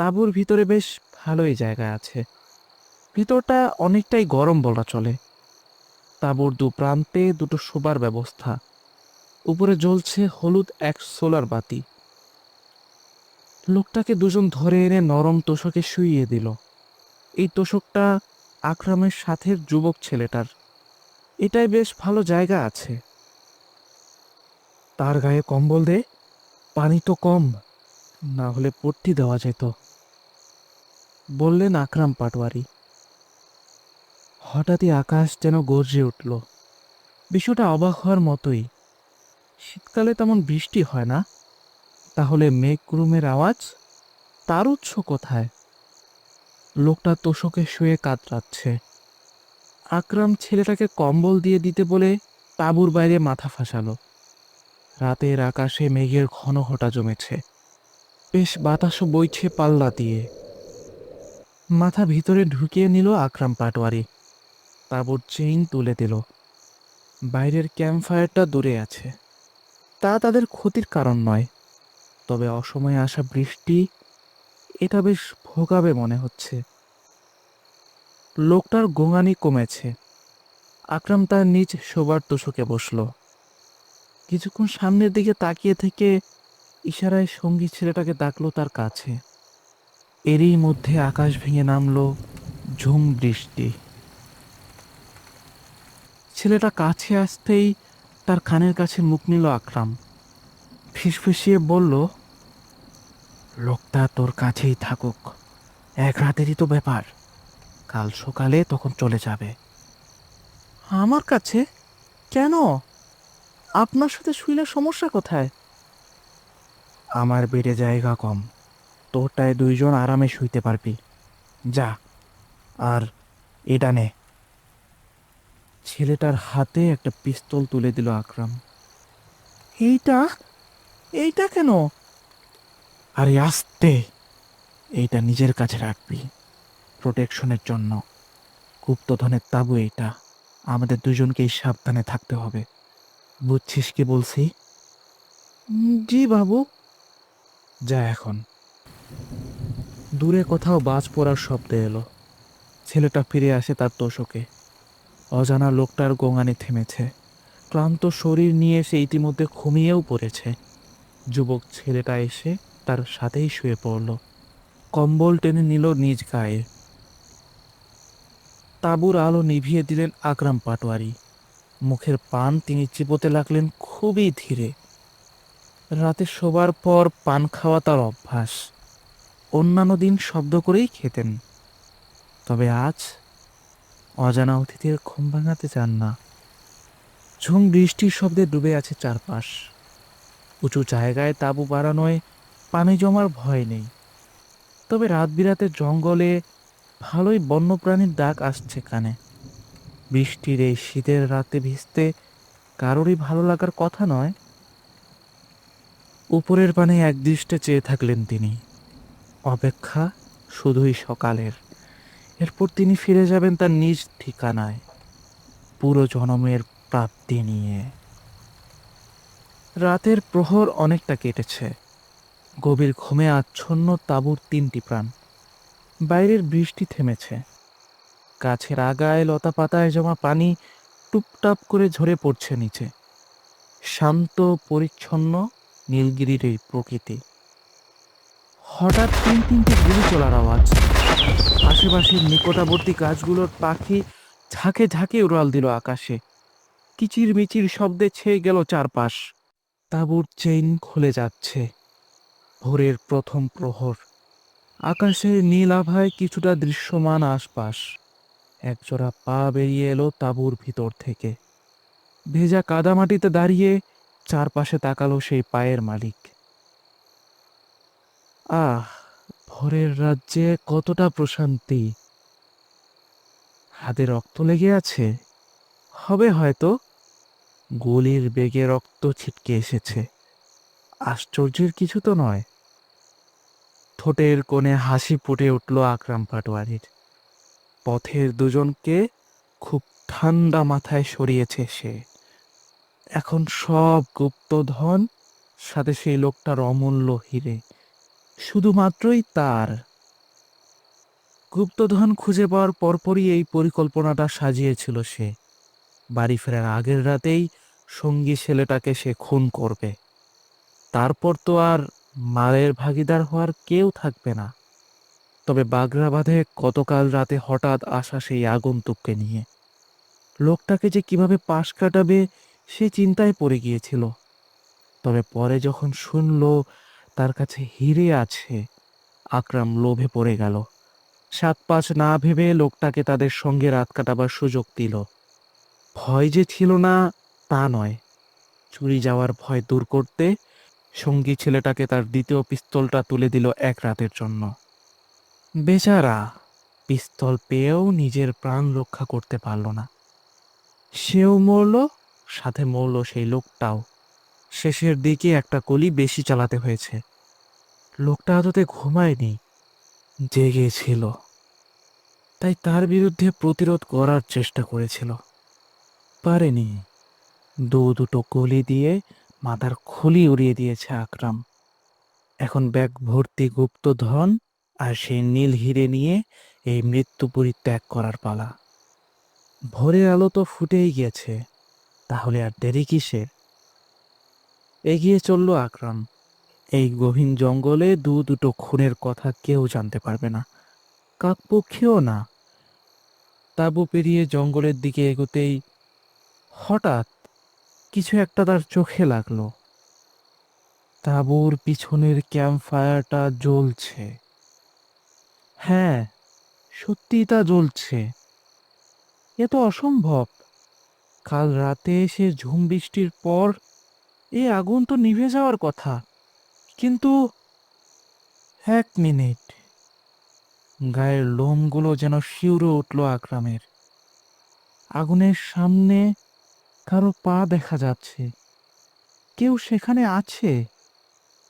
তাঁবুর ভিতরে বেশ ভালোই জায়গা আছে। ভিতরটা অনেকটাই গরম বলা চলে। তাঁবুর দু প্রান্তে দুটো শোবার ব্যবস্থা। উপরে জ্বলছে হলুদ এক সোলার বাতি। লোকটাকে দুজন ধরে এনে নরম তোষকে শুইয়ে দিল। এই তোষকটা আকরামের সাথের যুবক ছেলেটার। এটাই বেশ ভালো জায়গা আছে। তার গায়ে কম্বল দে, পানি তো কম, না হলে পট্টি দেওয়া যেত। বললেন আকরাম পাটোয়ারি। হঠাৎই আকাশ যেন গর্জে উঠল। বিষয়টা অবাক হওয়ার মতোই। শীতকালে তেমন বৃষ্টি হয় না। তাহলে মেঘগুরুমের আওয়াজ? তার উৎস কোথায়? লোকটা তোষকে শুয়ে কাতরাচ্ছে। আকরাম ছেলেটাকে কম্বল দিয়ে দিতে বলে তাঁবুর বাইরে মাথা ফাঁসালো। রাতের আকাশে মেঘের ঘন ঘটা জমেছে। বেশ বাতাসও বইছে পাল্লা দিয়ে। মাথা ভিতরে ঢুকিয়ে নিল আকরাম পাটোয়ারি। তাঁবুর চেইন তুলে দিল। বাইরের ক্যাম্প ফায়ারটা দূরে আছে। তা তাদের ক্ষতির কারণ নয়। তবে অসময়ে আসা বৃষ্টি, এটা বেশ ভোগাবে মনে হচ্ছে। লোকটার গোঙানি কমেছে। আকরাম তার নিজ শোবার তোষকে বসল। কিছুক্ষণ সামনের দিকে তাকিয়ে থেকে ইশারায় সঙ্গী ছেলেটাকে ডাকলো তার কাছে। এরই মধ্যে আকাশ ভেঙে নামলো ঝুম বৃষ্টি। ছেলেটা কাছে আসতেই তার কানের কাছে মুখ নিল আকরাম। ফিসফিসিয়ে বলল, লোকটা তোর কাছেই থাকুক। এক রাতেরই তো ব্যাপার। কাল সকালে তখন চলে যাবে। আমার কাছে? কেন? আপনার সাথে শুইলে সমস্যা কোথায়? আমার বেডে জায়গা কম। তোরটায় দুইজন আরামে শুইতে পারবি। যা, আর এটা নে। ছেলেটার হাতে একটা পিস্তল তুলে দিল আকরাম। এইটা? এইটা কেন? আরে আস্তে! এইটা নিজের কাছে রাখবি। প্রোটেকশনের জন্য। গুপ্তধনের তাবু এইটা। আমাদের দুজনকেই সাবধানে থাকতে হবে। বুঝছিস কি বলছি? জি বাবু। যা এখন। দূরে কোথাও বাজ পড়ার শব্দ এলো। ছেলেটা ফিরে আসে তার তোষকে। অজানা লোকটার গোঙানি থেমেছে। ক্লান্ত শরীর নিয়ে সে ইতিমধ্যে ঘুমিয়েও পড়েছে। যুবক ছেলেটা এসে তার সাথেই শুয়ে পড়ল। কম্বল টেনে নিল নিজ গায়ে। তাঁবুর আলো নিভিয়ে দিলেন আকরাম পাটোয়ারি। মুখের পান তিনি চিবোতে লাগলেন খুবই ধীরে। রাতে শোবার পর পান খাওয়া তার অভ্যাস। অন্যান্য দিন শব্দ করেই খেতেন। তবে আজ অজানা অতিথির ঘুম ভাঙাতে চান না। ঝুম বৃষ্টির শব্দে ডুবে আছে চারপাশ। উঁচু জায়গায় তাঁবু বাড়ানোয় পানি জমার ভয় নেই। তবে রাত বিরাতে জঙ্গলে ভালোই বন্যপ্রাণীর ডাক আসছে কানে। বৃষ্টির এই শীতের রাতে ভিজতে কারোরই ভালো লাগার কথা নয়। উপরের পানে একদৃষ্টে চেয়ে থাকলেন তিনি। অপেক্ষা শুধুই সকালের। এরপর তিনি ফিরে যাবেন তার নিজ ঠিকানায়, পুরো জনমের প্রাপ্তি নিয়ে। রাতের প্রহর অনেকটা কেটেছে। গভীর ঘুমে আচ্ছন্ন তাঁবুর তিনটি প্রাণ। বাইরের বৃষ্টি থেমেছে। গাছের আগায় লতা পাতায় জমা পানি টুপটাপ করে ঝরে পড়ছে নিচে। শান্ত, পরিচ্ছন্ন, নীলগিরির এই প্রকৃতি। হঠাৎ তিন তিনটে গুলি চলার আওয়াজ। আশেপাশের নিকটবর্তী গাছগুলোর পাখি ঝাঁকে ঝাঁকে উড়াল দিল আকাশে। কিচির মিচির শব্দে ছেয়ে গেল চারপাশ। তাঁবুর চেইন খুলে যাচ্ছে। ভোরের প্রথম প্রহর। আকাশের নীল আভায় কিছুটা দৃশ্যমান আশপাশ। একজোড়া পা বেরিয়ে এলো তাঁবুর ভিতর থেকে। ভেজা কাদামাটিতে দাঁড়িয়ে চারপাশে তাকালো সেই পায়ের মালিক। আহ, ভোরের রাজ্যে কতটা প্রশান্তি। হাতে রক্ত লেগে আছে। হবে হয়তো। গুলির বেগে রক্ত ছিটকে এসেছে। আশ্চর্যের কিছু তো নয়। ঠোঁটের কোণে হাসি ফুটে উঠল আকরাম পাটোয়ারির। পথের দুজনকে খুব ঠান্ডা মাথায় সরিয়েছে সে। এখন সব গুপ্তধন, সাথে সেই লোকটার অমূল্য হিরে। শুধুমাত্রই তার। গুপ্তধন খুঁজে পাওয়ার পরপরই এই পরিকল্পনাটা সাজিয়েছিল সে। বাড়ি ফেরার আগের রাতেই সঙ্গী ছেলেটাকে সে খুন করবে। তারপর তো আর মারের ভাগিদার হওয়ার কেউ থাকবে না। তবে বাগরাবাঁধে গতকাল রাতে হঠাৎ আসা সেই আগন্তুককে নিয়ে। লোকটাকে যে কীভাবে পাশ কাটাবে সে চিন্তায় পড়ে গিয়েছিল। তবে পরে যখন শুনল তার কাছে হিরে আছে। আকরাম লোভে পড়ে গেল। সাত পাঁচ না ভেবে লোকটাকে তাদের সঙ্গে রাত কাটাবার সুযোগ দিল। ভয় যে ছিল না, তা নয়। চুরি যাওয়ার ভয় দূর করতে সঙ্গী ছেলেটাকে তার দ্বিতীয় পিস্তলটা তুলে দিল এক রাতের জন্য। বেচারা পিস্তল পেয়েও নিজের প্রাণ রক্ষা করতে পারল না। সেও মরল, সাথে মরল সেই লোকটাও। শেষের দিকে একটা কলি বেশি চালাতে হয়েছে। লোকটা আদতে ঘুমায়নি জেগেছিল তাই তার বিরুদ্ধে প্রতিরোধ করার চেষ্টা করেছিল। পারেনি। দু দুটো কলি দিয়ে মাথার খুলি উড়িয়ে দিয়েছে আকরাম। এখন ব্যাগ ভর্তি গুপ্তধন আর সেই নীল হিরে নিয়ে এই মৃত্যুপুরী ত্যাগ করার পালা। ভোরের আলো তো ফুটেই গেছে তাহলে আর দেরি কিসের? এগিয়ে চলল আকরাম। এই গহীন জঙ্গলে দু দুটো খুনের কথা কেউ জানতে পারবে না। কাকপক্ষীও না। তাবু পেরিয়ে জঙ্গলের দিকে এগোতেই হঠাৎ কিছু একটা তার চোখে লাগল। তাঁবুর পিছনের ক্যাম্প ফায়ারটা জ্বলছে। হ্যাঁ সত্যি তা জ্বলছে। এ তো অসম্ভব। কাল রাতে এসে ঝুম বৃষ্টির পর এই আগুন তো নিভে যাওয়ার কথা। কিন্তু এক মিনিট। গায়ের লোমগুলো যেন শিউরে উঠল আকরামের। আগুনের সামনে কারও পা দেখা যাচ্ছে। কেউ সেখানে আছে।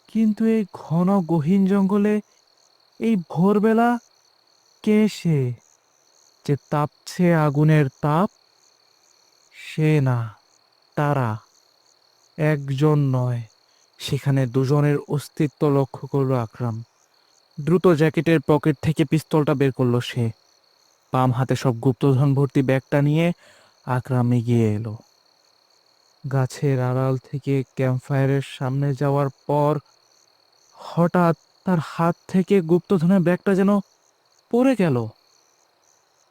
কিন্তু এই ঘন গহীন জঙ্গলে এই ভোরবেলা কে সে যে তাপছে আগুনের তাপ, সে না, তারা। একজন নয়, সেখানে দুজনের অস্তিত্ব লক্ষ্য করল আকরাম। দ্রুত জ্যাকেটের পকেট থেকে পিস্তলটা বের করল সে। বাম হাতে সব গুপ্তধন ভর্তি ব্যাগটা নিয়ে আকরাম এগিয়ে এলো। গাছের আড়াল থেকে ক্যাম্পফায়ারের সামনে যাওয়ার পর হঠাৎ তার হাত থেকে গুপ্তধনের ব্যাগটা যেন পড়ে গেল।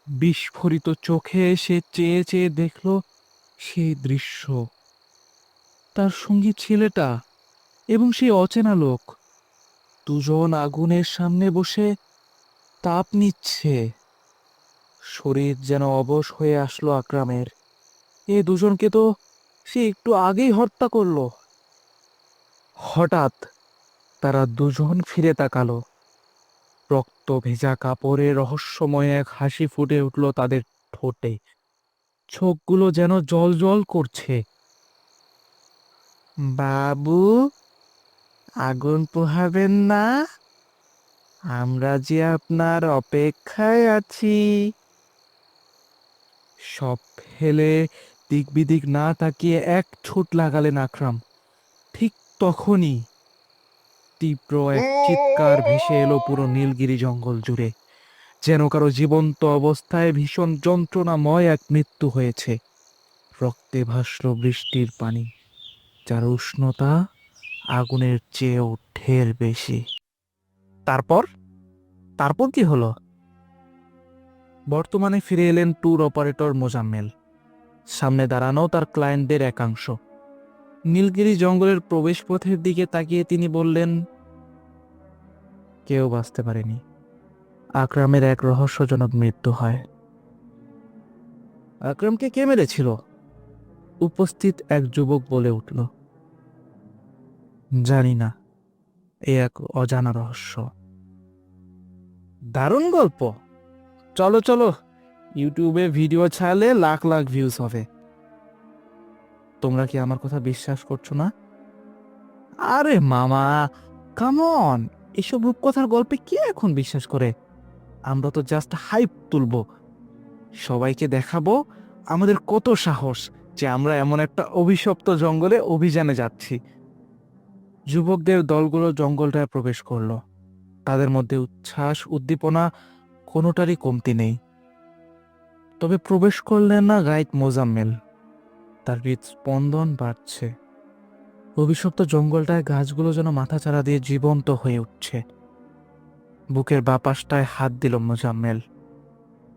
বিস্ফোরিত চোখে সে চেয়ে চেয়ে দেখল সেই দৃশ্য। তার সঙ্গী ছেলেটা এবং সেই অচেনা লোক। দুজন আগুনের সামনে বসে তাপ নিচ্ছে। শরীর যেন অবশ হয়ে আসলো আকরামের। এ দুজনকে তো সে একটু আগেই হত্যা করল। হঠাৎ তারা দুজন ফিরে তাকালো। রক্ত ভেজা কাপড়ে রহস্যময় এক হাসি ফুটে উঠল তাদের ঠোঁটে। চোখগুলো যেন জল জল করছে। বাবু, আগুন পোহাবেন না। আমরা যে আপনার অপেক্ষায় আছি। সব ফেলে দিক বিদিক না তাকিয়ে এক ছুট লাগালেন আকরাম। ঠিক তখনই তীব্র এক চিৎকার ভেসে এলো পুরো নীলগিরি জঙ্গল জুড়ে, যেন কারও জীবন্ত অবস্থায় ভীষণ যন্ত্রণাময় এক মৃত্যু হয়েছে। রক্তে ভাসল বৃষ্টির পানি। যার উষ্ণতা আগুনের চেয়েও ঢের বেশি। তারপর? তারপর কি হলো? বর্তমানে ফিরে এলেন ট্যুর অপারেটর মোজাম্মেল। সামনে দাঁড়ানো তার ক্লায়েন্টদের একাংশ। নীলগিরি জঙ্গলের প্রবেশপথের দিকে তাকিয়ে তিনি বললেন, কেউ বাঁচতে পারেনি। আকরামের এক রহস্যজনক মৃত্যু হয়। আকরামকে কে মেরেছিল? উপস্থিত এক যুবক বলে উঠল। জানি না, এ এক অজানা রহস্য। দারুণ গল্প। চলো চলো, ইউটিউবে ভিডিও ছাড়লে লাখ লাখ ভিউজ হবে। তোমরা কি আমার কথা বিশ্বাস করছ না? আরে মামা কামন এসব রূপকথার গল্পে কে এখন বিশ্বাস করে? আমরা তো জাস্ট হাইপ তুলবো। সবাইকে দেখাবো আমাদের কত সাহস যে আমরা এমন একটা অভিশপ্ত জঙ্গলে অভিযানে যাচ্ছি। যুবকদের দলগুলো জঙ্গলটায় প্রবেশ করল। তাদের মধ্যে উচ্ছ্বাস, উদ্দীপনা কোনোটারই কমতি নেই। তবে প্রবেশ করলেন না গাইড মোজাম্মেল। তার হৃদস্পন্দন বাড়ছে। অভিশপ্ত জঙ্গলটায় গাছগুলো যেন মাথাচাড়া দিয়ে জীবন্ত হয়ে উঠছে। বুকের বাপাসটায় হাত দিল মোজাম্মেল।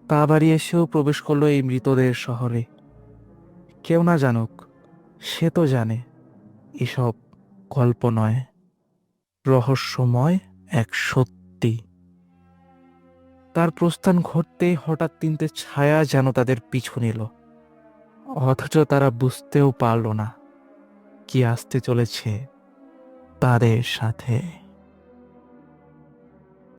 পা বাড়িয়ে এসেও প্রবেশ করল এই মৃতদের শহরে। কেউ না জানুক, সে তো জানে, এসব গল্প নয় রহস্যময় এক সত্যি। তার প্রস্থান ঘটতেই হঠাৎ তিনটে ছায়া যেন তাদের পিছু নিল। অথচ তারা বুঝতেও পারল না, কি আসতে চলেছে তাদের সাথে।